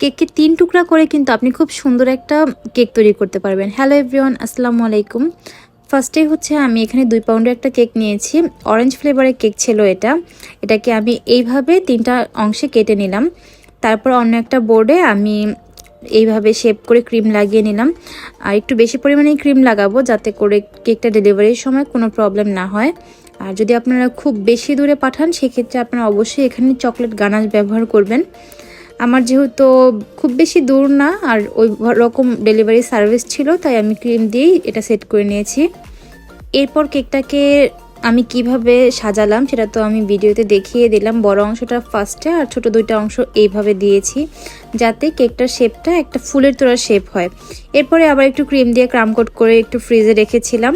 কেককে তিন টুকরা করে কিন্তু আপনি খুব সুন্দর একটা কেক তৈরি করতে পারবেন। হ্যালো এভরিওয়ান আসসালামু আলাইকুম। ফার্স্টে হচ্ছে আমি এখানে দুই পাউন্ডের একটা কেক নিয়েছি। অরেঞ্জ ফ্লেভারের কেক ছিল এটা। এটাকে আমি এইভাবে তিনটা অংশে কেটে নিলাম। তারপর অন্য একটা বোর্ডে আমি এইভাবে শেপ করে ক্রিম লাগিয়ে নিলাম। আর একটু বেশি পরিমাণে ক্রিম লাগাবো যাতে করে কেকটা ডেলিভারির সময় কোনো প্রবলেম না হয়। আর যদি আপনারা খুব বেশি দূরে পাঠান, সেক্ষেত্রে আপনারা অবশ্যই এখানে চকলেট গানাশ ব্যবহার করবেন। আমার যেহেতু খুব বেশি দূর না, আর ওই রকম ডেলিভারি সার্ভিস ছিল, তাই আমি ক্রিম দিয়েই এটা সেট করে নিয়েছি। এরপর কেকটাকে আমি কীভাবে সাজালাম সেটা তো আমি ভিডিওতে দেখিয়ে দিলাম, বড় অংশটা ফার্স্টে আর ছোট দুইটা অংশ এইভাবে দিয়েছি, যাতে কেকটার শেপটা একটা ফুলের তোড়ার শেপ হয়। এরপরে আবার একটু ক্রিম দিয়ে ক্রাম কোট করে একটু ফ্রিজে রেখেছিলাম।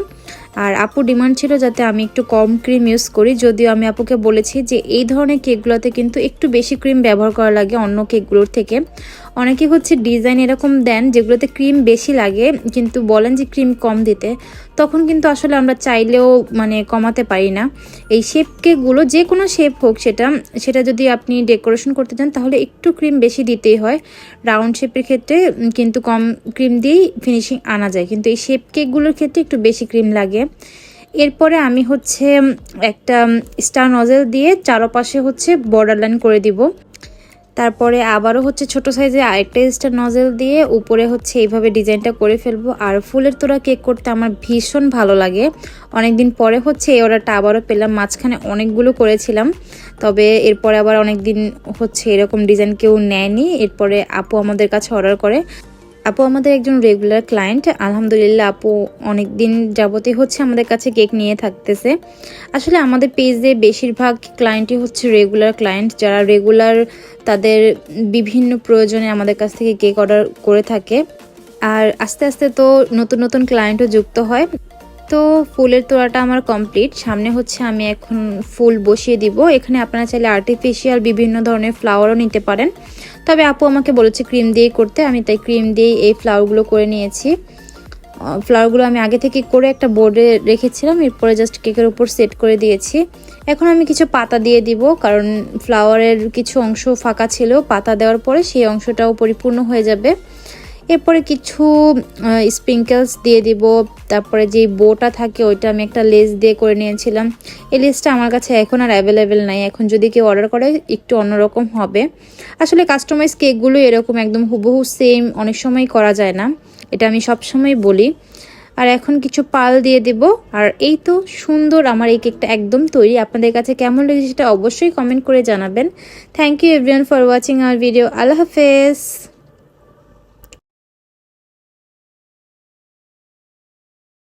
আর আপু ডিমান্ড ছিল যাতে আমি একটু কম ক্রিম ইউজ করি, যদিও আমি আপুকে বলেছি যে এই ধরনের কেকগুলোতে কিন্তু একটু বেশি ক্রিম ব্যবহার করা লাগে অন্য কেকগুলোর থেকে। অনেকে হচ্ছে ডিজাইন এরকম দেন যেগুলোতে ক্রিম বেশি লাগে, কিন্তু বলেন যে ক্রিম কম দিতে, তখন কিন্তু আসলে আমরা চাইলেও মানে কমাতে পারি না। এই শেপ কেকগুলো যে কোনো শেপ হোক সেটা সেটা যদি আপনি ডেকোরেশন করতে চান তাহলে একটু ক্রিম বেশি দিতেই হয়। রাউন্ড শেপের ক্ষেত্রে, কিন্তু কম ক্রিম দিয়েই ফিনিশিং আনা যায়। কিন্তু এই শেপ কেকগুলোর ক্ষেত্রে একটু বেশি ক্রিম লাগে। এরপরে আমি হচ্ছে একটা স্টার নজেল দিয়ে চারপাশে হচ্ছে বর্ডার লাইন করে দিব। তারপরে আবারও হচ্ছে ছোট সাইজে আরেকটা স্টার নজেল দিয়ে উপরে হচ্ছে এইভাবে ডিজাইনটা করে ফেলব। আর ফুলের তোরা কেক করতে আমার ভীষণ ভালো লাগে। অনেকদিন পরে হচ্ছে এই অর্ডারটা আবারও পেলাম, মাঝখানে অনেকগুলো করেছিলাম। তবে এরপরে আবার অনেক দিন হচ্ছে এরকম ডিজাইন কেউ নেয়নি। এরপরে আপু আমাদের কাছে অর্ডার করে। আপু আমাদের একজন রেগুলার ক্লায়েন্ট আলহামদুলিল্লাহ আপু অনেক দিন যাবতই হচ্ছে আমাদের কাছে কেক নিয়ে থাকতেছে। আসলে আমাদের পেজে বেশিরভাগ ক্লায়েন্টই হচ্ছে রেগুলার ক্লায়েন্ট যারা রেগুলার তাদের বিভিন্ন প্রয়োজনে আমাদের কাছ থেকে কেক অর্ডার করে থাকে। আর আস্তে আস্তে তো নতুন নতুন ক্লায়েন্টও যুক্ত হয়। তো ফুলের তোড়াটা আমার কমপ্লিট সামনে হচ্ছে আমি এখন ফুল বসিয়ে দিব। এখানে আপনারা চাইলে আর্টিফিশিয়াল বিভিন্ন ধরনের ফ্লাওয়ারও নিতে পারেন। তবে আপু আমাকে বলেছে ক্রিম দিয়ে করতে, আমি তাই ক্রিম দিয়েই এই ফ্লাওয়ারগুলো করে নিয়েছি। ফ্লাওয়ারগুলো আমি আগে থেকে করে একটা বোর্ডে রেখেছিলাম, এরপরে জাস্ট কেকের উপর সেট করে দিয়েছি। এখন আমি কিছু পাতা দিয়ে দিব, কারণ ফ্লাওয়ারের কিছু অংশ ফাঁকা ছিল, পাতা দেওয়ার পরে সেই অংশটাও পরিপূর্ণ হয়ে যাবে। এরপরে কিছু স্প্রিঙ্কেলস দিয়ে দিব। তারপরে যেই বোটা থাকে ওইটা আমি একটা লেস দিয়ে করে নিয়েছিলাম। এই লেসটা আমার কাছে এখন আর অ্যাভেলেবেল নাই। এখন যদি কেউ অর্ডার করে, একটু অন্যরকম হবে। আসলে কাস্টমাইজ কেকগুলো এরকম একদম হুবহু সেম অনেক সময় করা যায় না। এটা আমি সবসময় বলি। আর এখন কিছু পাল দিয়ে দেব। আর এই তো সুন্দর আমার এই কেকটা একদম তৈরি। আপনাদের কাছে কেমন লেগেছে সেটা অবশ্যই কমেন্ট করে জানাবেন। Thank you everyone for watching our video আল্লাহ হাফেজ।